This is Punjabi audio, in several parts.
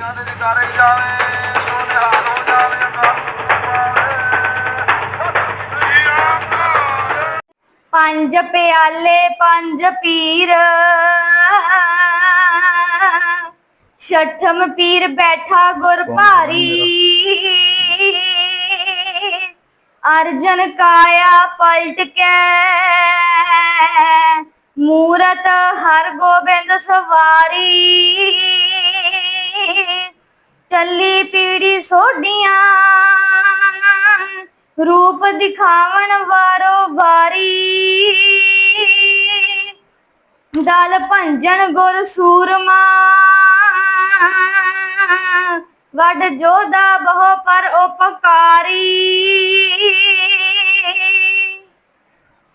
ਜਗਾਰੇ ਜਾਵੇ ਹੋ ਜਾਵੇ ਪੰਜ ਪਿਆਲੇ ਪੰਜ ਪੀਰ। ਛਠਮ ਪੀਰ ਬੈਠਾ ਗੁਰ ਭਾਰੀ। ਅਰਜਨ ਕਾਇਆ ਪਲਟ ਕੇ। ਮੂਰਤ ਹਰ ਗੋਬਿੰਦ ਸਵਾਰੀ। ਚੱਲੀ ਪੀੜੀ ਸੋਡੀਆਂ ਰੂਪ ਦਿਖਾਵਣ ਵਾਰੋ ਬਾਰੀ ਦਲ ਭੰਜਨ ਗੁਰ ਸੂਰਮਾ ਵੱਡ ਜੋਦਾ ਬਹੁ ਪਰ ਉਪਕਾਰੀ।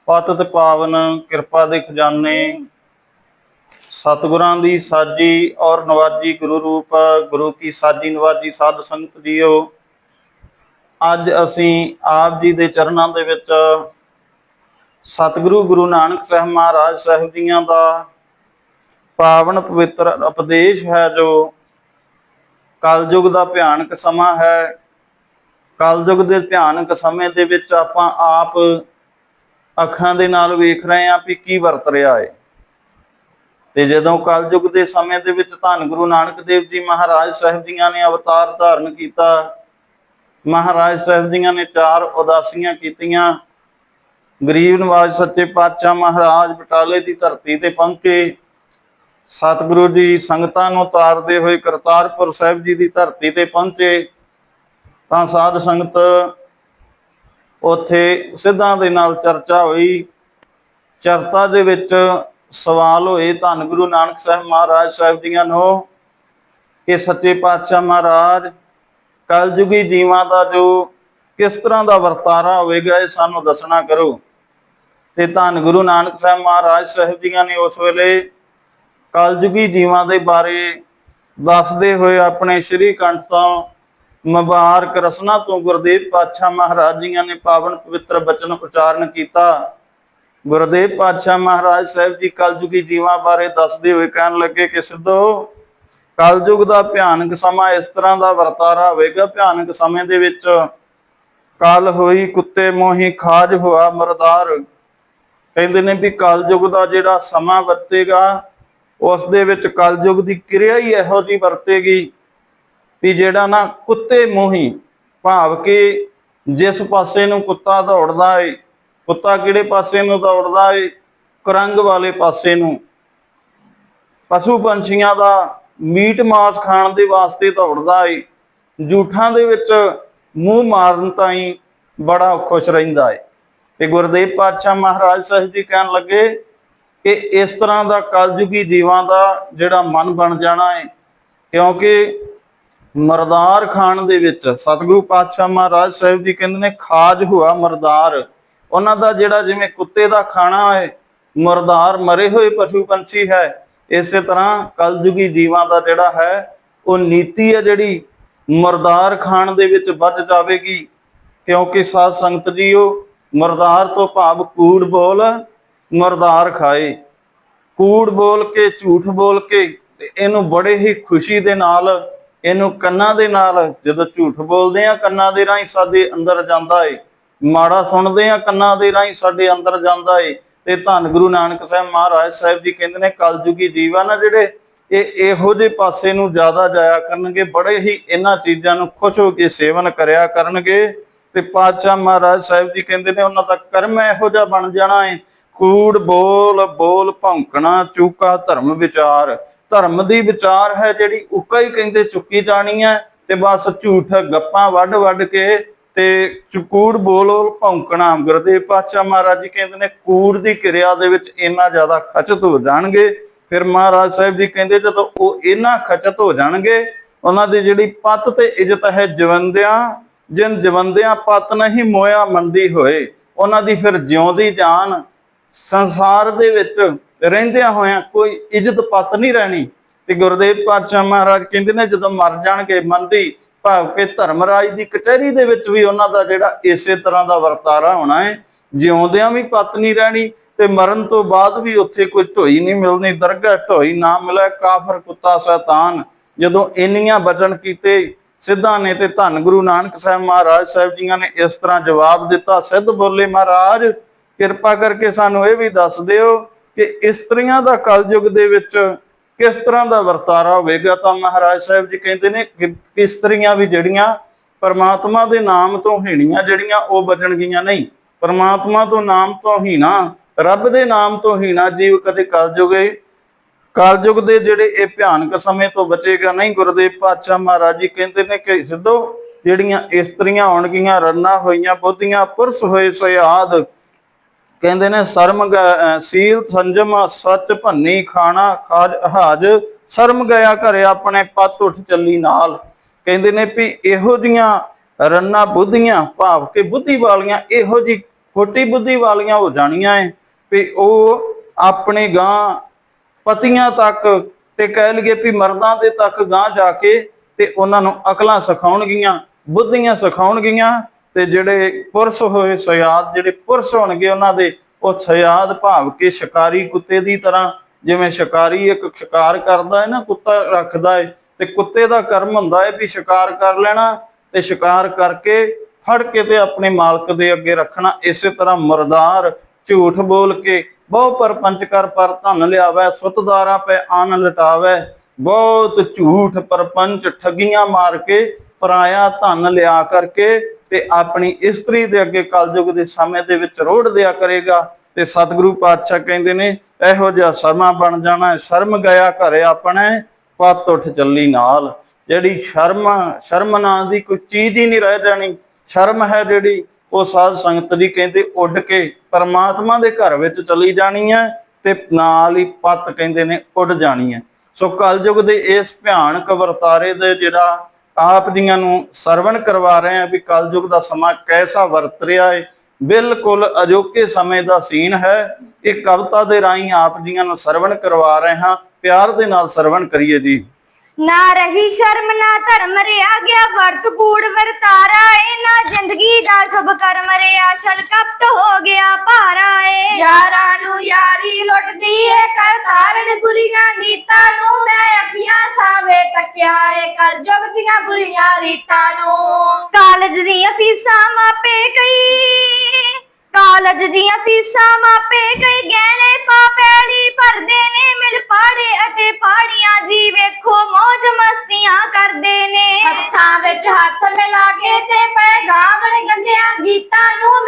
ਪਤਿਤ ਪਾਵਨ ਕਿਰਪਾ ਦੇ ਖਜ਼ਾਨੇ ਸਤਿਗੁਰਾਂ ਦੀ ਸਾਜੀ ਔਰ ਨਵਾਜੀ ਗੁਰੂ ਰੂਪ, ਗੁਰੂ ਕੀ ਸਾਜੀ ਨਵਾਜੀ ਸਾਧ ਸੰਗਤ ਜੀਓ। ਅੱਜ ਅਸੀਂ ਆਪ ਜੀ ਦੇ ਚਰਨਾਂ ਦੇ ਵਿੱਚ ਸਤਿਗੁਰੂ ਗੁਰੂ ਨਾਨਕ ਸਾਹਿਬ ਮਹਾਰਾਜ ਸਾਹਿਬ ਜੀਆਂ ਦਾ ਪਾਵਨ ਪਵਿੱਤਰ ਉਪਦੇਸ਼ ਹੈ ਜੋ ਕਲਯੁਗ ਦਾ ਭਿਆਨਕ ਸਮਾਂ ਹੈ। ਕਲਯੁਗ ਦੇ ਭਿਆਨਕ ਸਮੇਂ ਦੇ ਵਿੱਚ ਆਪਾਂ ਆਪ ਅੱਖਾਂ ਦੇ ਨਾਲ ਵੇਖ ਰਹੇ ਆਂ ਵੀ ਕੀ ਵਰਤ ਰਿਹਾ ਹੈ ਤੇ ਜਦੋਂ ਕਲਯੁਗ ਦੇ ਸਮੇਂ ਦੇ ਵਿੱਚ ਧੰਨ ਗੁਰੂ ਨਾਨਕ ਦੇਵ ਜੀ ਮਹਾਰਾਜ ਸਾਹਿਬ ਜੀਆਂ ਨੇ ਅਵਤਾਰ ਧਾਰਨ ਕੀਤਾ, ਮਹਾਰਾਜ ਸਾਹਿਬ ਜੀਆਂ ਨੇ ਚਾਰ ਉਦਾਸੀਆਂ ਕੀਤੀਆਂ, ਗਰੀਬ ਨਵਾਜ ਸੱਚੇ ਪਾਤਸ਼ਾਹ ਮਹਾਰਾਜ ਬਟਾਲੇ ਦੀ ਧਰਤੀ ਤੇ ਪਹੁੰਚੇ, ਸਤਿਗੁਰੂ ਜੀ ਸੰਗਤਾਂ ਨੂੰ ਤਾਰਦੇ ਹੋਏ ਕਰਤਾਰਪੁਰ ਸਾਹਿਬ ਜੀ ਦੀ ਧਰਤੀ ਤੇ ਪਹੁੰਚੇ, ਤਾਂ ਸਾਧ ਸੰਗਤ ਉੱਥੇ ਸਿੱਧਾਂ ਦੇ ਨਾਲ ਚਰਚਾ ਹੋਈ, ਚਰਤਾ ਦੇ ਵਿੱਚ ਸਵਾਲ ਹੋਏ ਧੰਨ ਗੁਰੂ ਨਾਨਕ ਸਾਹਿਬ ਮਹਾਰਾਜ ਸਾਹਿਬ ਜੀਆਂ ਨੂੰ। ਕਿ ਸੱਚੇ ਪਾਤਸ਼ਾਹ ਮਹਾਰਾਜ, ਕਲਯੁਗੀ ਜੀਵਾਂ ਦਾ ਜੋ ਕਿਸ ਤਰ੍ਹਾਂ ਦਾ ਵਰਤਾਰਾ ਹੋਵੇਗਾ ਇਹ ਸਾਨੂੰ ਦੱਸਣਾ ਕਰੋ। ਤੇ ਧੰਨ ਗੁਰੂ ਨਾਨਕ ਸਾਹਿਬ ਮਹਾਰਾਜ ਸਾਹਿਬ ਜੀਆਂ ਨੇ ਉਸ ਵੇਲੇ ਕਲਯੁਗੀ ਜੀਵਾਂ ਦੇ ਬਾਰੇ ਦੱਸਦੇ ਹੋਏ ਆਪਣੇ ਸ਼੍ਰੀ ਕੰਠ ਤੋਂ ਮੁਬਾਰਕ ਰਸਨਾ ਤੋਂ ਗੁਰਦੇਵ ਪਾਤਸ਼ਾਹ ਮਹਾਰਾਜ ਜੀਆਂ ਨੇ ਪਾਵਨ ਪਵਿੱਤਰ ਬਚਨ ਉਚਾਰਨ ਕੀਤਾ। ਗੁਰਦੇਵ ਪਾਤਸ਼ਾਹ ਮਹਾਰਾਜ ਸਾਹਿਬ ਜੀ ਕਲਯੁਗੀ ਜੀਵਾਂ ਬਾਰੇ ਦੱਸਦੇ ਹੋਏ ਕਹਿਣ ਲੱਗੇ ਕਿ ਸਿੱਧੋ, ਕਲਯੁਗ ਦਾ ਭਿਆਨਕ ਸਮਾਂ ਇਸ ਤਰ੍ਹਾਂ ਦਾ ਵਰਤਾਰਾ ਹੋਵੇਗਾ। ਭਿਆਨਕ ਸਮੇਂ ਦੇ ਵਿੱਚ ਕਾਲ ਹੋਈ, ਕੁੱਤੇ ਮੋਹੀ ਖਾਜ ਹੋਆ, ਮਰਦਾਰ ਕਹਿੰਦੇ ਨੇ ਵੀ ਕਲਯੁਗ ਦਾ ਜਿਹੜਾ ਸਮਾਂ ਵਰਤੇਗਾ, ਉਸ ਦੇ ਵਿੱਚ ਕਲਯੁਗ ਦੀ ਕਿਰਿਆ ਹੀ ਇਹੋ ਜਿਹੀ ਵਰਤੇਗੀ ਵੀ ਜਿਹੜਾ ਨਾ ਕੁੱਤੇ ਮੋਹੀ ਭਾਵ ਕਿ ਜਿਸ ਪਾਸੇ ਨੂੰ ਕੁੱਤਾ ਦੌੜਦਾ ਏ ਕੁੱਤਾ ਕਿਹੜੇ ਪਾਸੇ ਨੂੰ ਦੌੜਦਾ ਏ? ਕਰੰਗ ਵਾਲੇ ਪਾਸੇ ਨੂੰ। ਪਸ਼ੂ ਪੰਛੀਆਂ ਦਾ ਮੀਟ ਮਾਸ ਖਾਣ ਦੇ ਵਾਸਤੇ ਦੌੜਦਾ ਏ। ਜੂਠਾਂ ਦੇ ਵਿੱਚ ਮੂੰਹ ਮਾਰਨ ਤਾਈਂ ਬੜਾ ਖੁਸ਼ ਰਹਿੰਦਾ ਏ। ਤੇ ਗੁਰਦੇਵ ਪਾਤਸ਼ਾਹ ਮਹਾਰਾਜ ਸਾਹਿਬ ਜੀ ਕਹਿਣ ਲੱਗੇ ਕਿ ਇਸ ਤਰ੍ਹਾਂ ਦਾ ਕਲਯੁਗੀ ਜੀਵਾਂ ਦਾ ਜਿਹੜਾ ਮਨ ਬਣ ਜਾਣਾ ਹੈ ਕਿਉਂਕਿ ਮਰਦਾਰ ਖਾਣ ਦੇ ਵਿੱਚ ਸਤਿਗੁਰੂ ਪਾਤਸ਼ਾਹ ਮਹਾਰਾਜ ਸਾਹਿਬ ਜੀ ਕਹਿੰਦੇ ਨੇ, ਖਾਜ ਹੋਆ ਮਰਦਾਰ। ਉਹਨਾਂ ਦਾ ਜਿਹੜਾ ਜਿਵੇਂ ਕੁੱਤੇ ਦਾ ਖਾਣਾ ਹੈ, ਮਰਦਾਰ ਮਰੇ ਹੋਏ ਪਸ਼ੂ ਪੰਛੀ ਹੈ, ਇਸੇ ਤਰ੍ਹਾਂ ਕਲਯੁਗੀ ਜੀਵਾਂ ਦਾ ਜਿਹੜਾ ਹੈ, ਉਹ ਨੀਤੀ ਹੈ ਜਿਹੜੀ ਮਰਦਾਰ ਖਾਣ ਦੇ ਵਿੱਚ ਵੱਜ ਜਾਵੇਗੀ। ਕਿਉਂਕਿ ਸਾਧ ਸੰਗਤ ਜੀਓ, ਮਰਦਾਰ ਤੋਂ ਭਾਵ ਕੂੜ ਬੋਲ ਮਰਦਾਰ ਖਾਏ। ਕੂੜ ਬੋਲ ਕੇ, ਝੂਠ ਬੋਲ ਕੇ, ਤੇ ਇਹਨੂੰ ਬੜੇ ਹੀ ਖੁਸ਼ੀ ਦੇ ਨਾਲ, ਇਹਨੂੰ ਕੰਨਾਂ ਦੇ ਨਾਲ, ਜਦੋਂ ਝੂਠ ਬੋਲਦੇ ਆ ਕੰਨਾਂ ਦੇ ਰਾਹੀਂ ਸਾਡੇ ਅੰਦਰ ਜਾਂਦਾ ਏ। ਮਾੜਾ ਸੁਣਦੇ ਆ, ਕੰਨਾਂ ਦੇ ਰਾਹੀਂ ਸਾਡੇ ਅੰਦਰ ਜਾਂਦਾ ਏ। ਤੇ ਧੰਨ ਗੁਰੂ ਨਾਨਕ ਸਾਹਿਬ ਮਹਾਰਾਜ ਸਾਹਿਬ ਜੀ ਕਹਿੰਦੇ ਨੇ, ਕਲਯੁਗੀ ਜੀਵਨ ਆ ਜਿਹੜੇ, ਇਹ ਇਹੋ ਜਿਹੇ ਪਾਸੇ ਨੂੰ ਜ਼ਿਆਦਾ ਜਾਇਆ ਕਰਨਗੇ, ਬੜੇ ਹੀ ਇਹਨਾਂ ਚੀਜ਼ਾਂ ਨੂੰ ਖੁਸ਼ ਹੋ ਕੇ ਸੇਵਨ ਕਰਿਆ ਕਰਨਗੇ। ਤੇ ਪਾਤਸ਼ਾਹ ਮਹਾਰਾਜ ਸਾਹਿਬ ਜੀ ਕਹਿੰਦੇ ਨੇ, ਉਹਨਾਂ ਦਾ ਕਰਮ ਇਹੋ ਜਿਹਾ ਬਣ ਜਾਣਾ ਏ। ਕੂੜ, ਬੋਲ ਬੋਲ, ਭੌਂਕਣਾ, ਚੂਕਾ, ਧਰਮ ਵਿਚਾਰ। ਧਰਮ ਦੀ ਵਿਚਾਰ ਹੈ ਜਿਹੜੀ, ਉੱਕਾ ਹੀ ਕਹਿੰਦੇ ਚੁੱਕੀ ਜਾਣੀ ਹੈ। ਤੇ ਬਸ ਝੂਠ ਗੱਪਾਂ ਵੱਡ ਵੱਡ ਕੇ ਤੇ ਚਕੂੜ ਬੋਲ ਭੌਂਕਣਾ ਗੁਰਦੇਵ ਪਾਤਸ਼ਾਹ ਮਹਾਰਾਜ ਜੀ ਕਹਿੰਦੇ ਨੇ ਕੂੜ ਦੀ ਕਿਰਿਆ ਦੇ ਵਿੱਚ ਇੰਨਾ ਜ਼ਿਆਦਾ ਖਚਤ ਹੋ ਜਾਣਗੇ। ਫਿਰ ਮਹਾਰਾਜ ਸਾਹਿਬ ਜੀ ਕਹਿੰਦੇ ਜਦੋਂ ਉਹ ਇੰਨਾ ਖਚਤ ਹੋ ਜਾਣਗੇ, ਉਹਨਾਂ ਦੀ ਜਿਹੜੀ ਪੱਤ ਤੇ ਇੱਜ਼ਤ ਹੈ ਜਵੰਦਿਆਂ, ਜਿਨ ਜਵੰਦਿਆਂ ਪਤ ਨਹੀਂ ਮੋਇਆ ਮੰਦੀ ਹੋਏ, ਉਹਨਾਂ ਦੀ ਫਿਰ ਜਿਉਂਦੀ ਜਾਨ, ਸੰਸਾਰ ਦੇ ਵਿੱਚ ਰਹਿੰਦਿਆਂ ਹੋਇਆਂ ਕੋਈ ਇੱਜ਼ਤ ਪਤ ਨਹੀਂ ਰਹਿਣੀ। ਤੇ ਗੁਰਦੇਵ ਪਾਤਸ਼ਾਹ ਮਹਾਰਾਜ ਕਹਿੰਦੇ ਨੇ ਜਦੋਂ ਮਰ ਜਾਣਗੇ ਮੰਦੀ ਭਾਵ ਕਿ ਧਰਮਰਾਜ ਦੀ ਕਚਹਿਰੀ ਦੇ ਵਿੱਚ ਵੀ ਉਹਨਾਂ ਦਾ ਜਿਹੜਾ ਇਸੇ ਤਰ੍ਹਾਂ ਦਾ ਵਰਤਾਰਾ ਹੋਣਾ ਹੈ, ਜਿਉਂਦਿਆਂ ਵੀ ਪੱਤ ਰਹਿਣੀ ਤੇ ਮਰਨ ਤੋਂ ਬਾਅਦ ਵੀ ਉੱਥੇ ਕੋਈ ਢੋਈ ਨਹੀਂ ਮਿਲਣੀ, ਦਰਗਾਹ ਢੋਈ ਨਾ ਮਿਲੇ, ਕਾਫਰ ਕੁੱਤਾ ਸ਼ੈਤਾਨ। ਜਦੋਂ ਇੰਨੀਆਂ ਬਚਨ ਕੀਤੇ, ਸਿੱਧਾਂ ਨੇ ਤੇ ਧੰਨ ਗੁਰੂ ਨਾਨਕ ਸਾਹਿਬ ਮਹਾਰਾਜ ਸਾਹਿਬ ਜੀਆਂ ਨੇ ਇਸ ਤਰ੍ਹਾਂ ਜਵਾਬ ਦਿੱਤਾ, ਸਿੱਧ ਬੋਲੇ, ਮਹਾਰਾਜ, ਕਿਰਪਾ ਕਰਕੇ ਸਾਨੂੰ ਇਹ ਵੀ ਦੱਸ ਦਿਓ ਕਿ ਇਸਤਰੀਆਂ ਦਾ ਕਲਯੁਗ ਦੇ ਵਿੱਚ ਕਿਸ ਤਰ੍ਹਾਂ ਦਾ ਵਰਤਾਰਾ ਹੋਵੇਗਾ? ਤਾਂ ਮਹਾਰਾਜ ਸਾਹਿਬ ਜੀ ਕਹਿੰਦੇ ਨੇ ਕਿ ਇਸਤਰੀਆਂ ਵੀ ਜਿਹੜੀਆਂ ਪਰਮਾਤਮਾ ਦੇ ਨਾਮ ਤੋਂ ਹੀਣੀਆਂ ਜਿਹੜੀਆਂ, ਉਹ ਬਚਣਗੀਆਂ ਨਹੀਂ। ਪਰਮਾਤਮਾ ਤੋਂ ਨਾਮ ਤੋਂ ਹੀਣਾ, ਰੱਬ ਦੇ ਨਾਮ ਤੋਂ ਹੀਣਾ, ਜੀਵ ਕਦੇ ਕਲਯੁਗੇ, ਕਲਯੁਗ ਦੇ ਜਿਹੜੇ ਇਹ ਭਿਆਨਕ ਸਮੇਂ ਤੋਂ ਬਚੇਗਾ ਨਹੀਂ। ਗੁਰਦੇਵ ਪਾਤਸ਼ਾਹ ਮਹਾਰਾਜ ਜੀ ਕਹਿੰਦੇ ਨੇ ਕਿ ਸਿੱਧੋ ਜਿਹੜੀਆਂ ਇਸਤਰੀਆਂ ਆਉਣਗੀਆਂ, ਰੰਨਾ ਹੋਈਆਂ, ਬੁੱਧੀਆਂ, ਪੁਰਸ਼ ਹੋਏ ਸਿਆਦ ਕਹਿੰਦੇ ਨੇ, ਸ਼ਰਮ ਸੀਲ ਸੰਜਮ, ਸੱਚ ਭੰਨੀ, ਖਾਣਾ ਖਾਜ ਹਾਜ ਸ਼ਰਮ ਗਿਆ ਘਰੇ, ਆਪਣੇ ਪੱਤ ਉੱਠ ਚੱਲੀ ਨਾਲ। ਕਹਿੰਦੇ ਨੇ ਵੀ ਇਹੋ ਜੀਆਂ ਰੰਨਾ ਬੁੱਧੀਆਂ, ਭਾਵ ਕਿ ਬੁੱਧੀ ਵਾਲੀਆਂ, ਇਹੋ ਜੀ ਖੋਟੀ ਬੁੱਧੀ ਵਾਲੀਆਂ ਹੋ ਜਾਣੀਆਂ ਐ ਵੀ ਉਹ ਆਪਣੇ ਗਾਂ ਪਤੀਆਂ ਤੱਕ ਤੇ ਕਹਿ ਲਈਏ ਵੀ ਮਰਦਾਂ ਦੇ ਤੱਕ ਗਾਂ ਜਾ ਕੇ ਤੇ ਉਹਨਾਂ ਨੂੰ ਅਕਲਾਂ ਸਿਖਾਉਣਗੀਆਂ, ਬੁੱਧੀਆਂ ਸਿਖਾਉਣਗੀਆਂ। ਤੇ ਜਿਹੜੇ ਪੁਰਸ਼ ਹੋਏ ਸਿਆਦ ਜਿਹੜੇ ਪੁਰਸ਼ ਹੋਣਗੇ ਉਹਨਾਂ ਦੇ, ਉਹ ਸਿਆਦ ਭਾਵ ਕੇ ਸ਼ਿਕਾਰੀ ਕੁੱਤੇ ਦੀ ਤਰ੍ਹਾਂ, ਜਿਵੇਂ ਸ਼ਿਕਾਰੀ ਇੱਕ ਸ਼ਿਕਾਰ ਕਰਦਾ ਹੈ ਨਾ, ਕੁੱਤਾ ਰੱਖਦਾ ਹੈ, ਤੇ ਕੁੱਤੇ ਦਾ ਕਰਮ ਹੁੰਦਾ ਹੈ ਵੀ ਸ਼ਿਕਾਰ ਕਰ ਲੈਣਾ, ਤੇ ਸ਼ਿਕਾਰ ਕਰਕੇ ਫੜ ਕੇ ਤੇ ਆਪਣੇ ਮਾਲਕ ਦੇ ਅੱਗੇ ਰੱਖਣਾ, ਇਸੇ ਤਰ੍ਹਾਂ ਮਰਦਾਰ ਝੂਠ ਬੋਲ ਕੇ ਬਹੁ ਪਰਪੰਚ ਕਰ, ਪਰ ਧਨ ਲਿਆਵੈ ਸੁਤਦਾਰਾ ਪੈ ਆਨ ਲਟਾਵੈ, ਬਹੁਤ ਝੂਠ ਪਰਪੰਚ ਠੱਗੀਆਂ ਮਾਰ ਕੇ ਪਰਾਇਆ ਧਨ ਲਿਆ ਕਰਕੇ ਤੇ ਆਪਣੀ ਇਸਤਰੀ ਦੇ ਅੱਗੇ ਕਲਯੁਗ ਦੇ ਸਮੇਂ ਦੇ ਵਿੱਚ ਰੋੜ ਦਿਆ ਕਰੇਗਾ। ਤੇ ਸਤਿਗੁਰੂ ਪਾਤਸ਼ਾਹ ਕਹਿੰਦੇ ਨੇ, ਇਹੋ ਜਿਹਾ ਸਰਮਾ ਬਣ ਜਾਣਾ ਸ਼ਰਮ ਗਿਆ ਘਰੇ ਆਪਣੇ, ਪੱਤ ਉੱਠ ਚੱਲੀ ਨਾਲ। ਜਿਹੜੀ ਸ਼ਰਮ ਸ਼ਰਮ ਨਾਂ ਦੀ ਕੋਈ ਚੀਜ਼ ਹੀ ਨਹੀਂ ਰਹਿ ਜਾਣੀ। ਸ਼ਰਮ ਹੈ ਜਿਹੜੀ, ਉਹ ਸਾਧ ਸੰਗਤ ਦੀ ਕਹਿੰਦੇ ਉੱਡ ਕੇ ਪਰਮਾਤਮਾ ਦੇ ਘਰ ਵਿੱਚ ਚਲੀ ਜਾਣੀ ਹੈ ਤੇ ਨਾਲ ਹੀ ਪੱਤ ਕਹਿੰਦੇ ਨੇ ਉੱਡ ਜਾਣੀ ਹੈ। ਸੋ ਕਲਯੁਗ ਦੇ ਇਸ ਭਿਆਨਕ ਵਰਤਾਰੇ ਦੇ ਜਿਹੜਾ ਆਪ ਜੀਆਂ ਨੂੰ ਸਰਵਣ ਕਰਵਾ ਰਹੇ ਆ ਵੀ ਕਲਯੁਗ ਦਾ ਸਮਾਂ ਕੈਸਾ ਵਰਤ ਰਿਹਾ ਹੈ ਬਿਲਕੁਲ ਅਜੋਕੇ ਸਮੇਂ ਦਾ ਸੀਨ ਹੈ ਇਹ ਕਵਿਤਾ ਦੇ ਰਾਹੀਂ ਆਪ ਜੀਆਂ ਨੂੰ ਸਰਵਣ ਕਰਵਾ ਰਹੇ ਹਾਂ। ਪਿਆਰ ਦੇ ਨਾਲ ਸਰਵਣ ਕਰੀਏ ਜੀ। ਨਾ ਰਹੀ ਸ਼ਰਮ ਨਾ ਧਰਮ ਰਿਆ ਗਿਆ। ਵਰਤ ਕੂੜ ਵਰਤਾਰਾ ਏ। ਨਾ ਜ਼ਿੰਦਗੀ ਦਾ ਸਭ ਕਰਮ ਰਿਆ। ਛਲ ਕਪਟ ਹੋ ਗਿਆ ਭਾਰਾ ਏ। ਯਾਰਾਂ ਨੂੰ ਯਾਰੀ ਲੁੱਟਦੀ ਏ ਕਰ ਤਾਰਨ ਬੁਰੀਆਂ ਨੀਤਾਂ ਨੂੰ ਮੈਂ ਅੱਖੀਆਂ ਸਾਵੇਂ ਤੱਕਿਆ ਏ ਕਲ ਜੁਗ ਦੀਆਂ ਬੁਰੀਆਂ ਰੀਤਾਂ ਨੂੰ। ਕਾਲਜ ਦੀਆਂ ਫੀਸਾਂ ਮਾਪੇ ਕਈ ਕਾਲਜ ਦੀਆਂ ਫੀਸਾਂ ਮਾਪੇ ਕਈ ਗਹਿਣੇ ਪਾ ਪੈੜੀ ਭਰਦੇ ਨੇ ਮਿਲ ਪਾੜੇ ਅਤੇ ਪਾੜੀਆਂ ਜੀ ਵੇਖੋ ਮौज ਮਸਤੀਆਂ ਕਰਦੇ ਨੇ। ਹੱਥਾਂ ਵਿੱਚ ਹੱਥ ਮਿਲਾ ਕੇ ਤੇ ਪੈਗਾਮਣ ਗੰਦਿਆਂ ਗੀਤਾਂ ਨੂੰ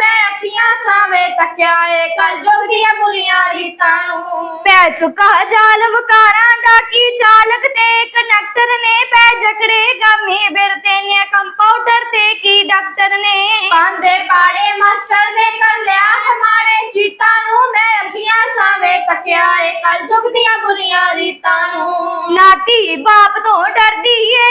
ਸਾਵੇਂ ਤੱਕਿਆ ਏ। ਕਲ ਜੁਗ ਦੀਆਂ ਬੁਰੀਆਂ ਰੀਤਾਂ ਨੂੰ ਪੈ ਚੁੱਕਾ ਜਾਲ ਵਕਾਰਾਂ ਦਾ ਕੀ ਚਾਲਕ ਤੇ ਕਨੈਕਟਰ ਨੇ ਪੈ ਜਕੜੇ ਗਾਮੀ ਬਿਰਤੇ ਨੇ ਕੰਪਾਊਂਡਰ ਤੇ ਕੀ ਡਾਕਟਰ ਨੇ? ਪਾਂਦੇ ਪਾੜੇ ਮਾਸਟਰ ਨੇ ਕਰ ਲਿਆ ਹਮਾਰੇ ਜੀਤਾਂ ਨੂੰ ਮੈਂ ਅੱਖੀਆਂ ਸਾਵੇਂ ਤੱਕਿਆ ਏ। ਕਲ ਜੁਗ ਦੀਆਂ ਬੁਰੀਆਂ ਰੀਤਾਂ ਨੂੰ ਨਾਤੀ ਬਾਪ ਤੋਂ ਡਰਦੀ ਏ।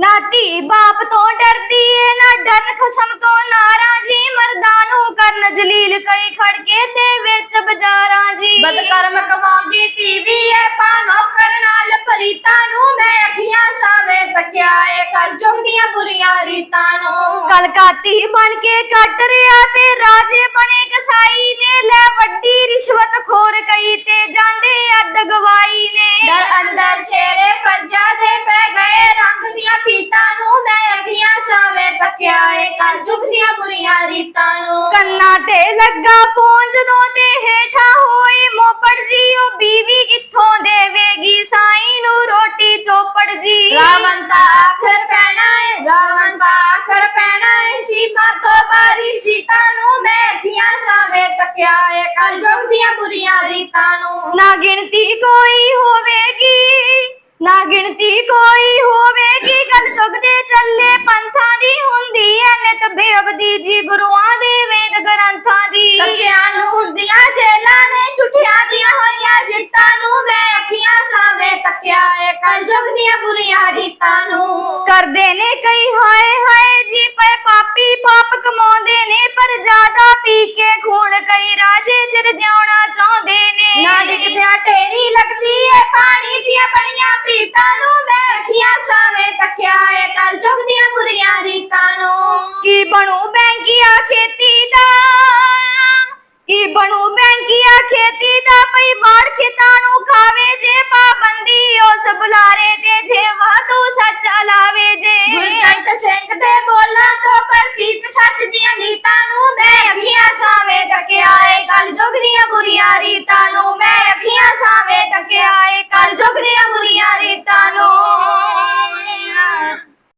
ਨਾਤੀ ਬਾਪ ਤੋਂ ਡਰਦੀ ਏ ਨਾ ਡਰਨ ਖਸਮ ਤੋਂ ਨਾਰਾਜ਼ੀ ਮਰਦਾਂ ਨੂੰ ਕਰਨ ਜਲੀਲ ਕਈ ਖੜਕੇ ਤੇ ਵਿੱਚ ਬਾਜ਼ਾਰਾਂ ਜੀ। ਬਦਕਰਮ ਕਮਾਉਂਦੀ ਟੀਵੀ ਏ ਪਾਨੋ ਕਰਨ ਨਾਲ ਪਰੀਤਾਂ ਨੂੰ ਮੈਂ ਅੱਖੀਆਂ ਸਾਵੇਂ ਤੱਕਿਆ ਏ। ਕਲ ਜੁਗ ਦੀਆਂ ਬੁਰੀਆਂ ਰੀਤਾਂ ਨੂੰ। ਕਲਕਾਤੀ ਬਣ ਕੇ ਕੱਟ ਰਿਆ ਤੇ ਰਾਜੇ ਬਣੇ ਕਸਾਈ ਨੇ। ਲੈ ਵੱਡੀ ਰਿਸ਼ਵਤ ਖੋਰ ਕਈ ਤੇ ਜਾਂਦੇ ਅੱਧ ਗਵਾਈ। ਨੇ ਅੰਦਰ ਚਿਹਰੇ ਪ੍ਰਜਾ ਦੇ ਪੈ ਗਏ। ਰੰਗ ਦੀਆਂ ਪੀਤਾਂ ਨੂੰ ਮੈਂ ਅੱਖੀਆਂ ਸਾਵੇਂ ਤੱਕਿਆ ਏ। ਕਲ ਜੁਗ ਦੀਆਂ ਬੁਰੀਆਂ ਰੀਤਾਂ ਨੂੰ। ਕੰਨਾਂ ਤੇ ਲੱਗਾ ਫੋਨ ਜਦੋਂ ਤੇ ਹੇਠਾਂ ਹੋਈ ਮੋਪੜ ਜੀ ਉਹ ਬੀਵੀ ਕਿੱਥੋਂ ਦੇਵੇਗੀ? ਸਾਈ ਨੂੰ ਰੋਟੀ ਚੋਪੜ ਜੀ। ਰਾਵਣ ਦਾ ਆਖਰ ਪੈਣਾ ਏ। ਰਾਵਣ ਦਾ ਆਖਰ ਪੈਣਾ ਏ। ਸੀਮਾ ਤੋਂ ਬਾਰੀ ਸੀਤਾ ਨੂੰ ਮੈਂ ਅੱਖੀਆਂ ਸਾਵੇਂ ਤੱਕਿਆ ਏ। ਕਲ ਜੁਗ ਦੀਆਂ ਬੁਰੀਆਂ ਰੀਤਾਂ ਨੂੰ। ਨਾ ਗਿਣਤੀ ਕੋਈ ਹੋਵੇਗੀ। ਗਿਣਤੀ ਕੋਈ ਹੋਵੇਗੀ ਗੱਲ ਚੁਗਦੇ ਚੱਲੇ ਪੰਥਾਂ ਦੀ ਹੁੰਦੀ ਐ ਨਿਤ ਬੇਅਬਦੀ ਜੀ ਗੁਰੂਆਂ ਦੇ ਵੇਦ ਗ੍ਰੰਥਾਂ ਦੀ। ਸੱਚਿਆਂ ਨੂੰ ਹੁੰਦੀਆਂ ਜੇਲਾਂ ਨੇ ਝੁੱਠਿਆਂ ਦੀਆਂ ਹੋਈਆਂ ਜਿੱਤਾਂ ਨੂੰ ਮੈਂ ਅੱਖੀਆਂ ਸਾਵੇਂ ਤੱਕਿਆ ਏ ਕਲ ਜੁਗ ਦੀਆਂ ਬੁਰੀਆਂ ਰੀਤਾਂ ਨੂੰ। ਕਰਦੇ ਨੇ ਕਈ ਹਾਏ ਹਾਏ ਜੀ ਪਏ ਪਾਪੀ ਪਾਪ ਕਮਾਉਂਦੇ ਨੇ ਪਰ ਜ਼ਿਆਦਾ ਪੀ ਕੇ ਖੂਨ ਕਈ ਰਾਜੇ ਜਿਰ ਜਿਉਣਾ ਚਾਹੁੰਦੇ ਨੇ ਨਾ ਡਿੱਗਦਿਆਂ ਢੇਰੀ ਲੱਗਦੀ ਏ? ਪਾਣੀ ਦੀਆਂ ਬਣੀਆਂ ਪੀਤਾਂ ਨੂੰ ਮੈਂ ਸਾਵੇਂ ਤੱਕਿਆ ਏ। ਕਲ ਜੁਗ ਦੀਆਂ ਬੁਰੀਆਂ ਰੀਤਾਂ ਨੂੰ। ਕੀ ਬਣੂ ਬੈਂਕੀਆ ਖੇਤੀ ਦਾ? ਕੀ ਬਣੂ ਬੈਂਕੀਆ ਖੇਤੀ ਦਾ? ਪਈ ਬਾੜ ਖੇਤਾਂ ਨੂੰ ਖਾਵੇ ਜੇ ਪਾਬੰਦੀ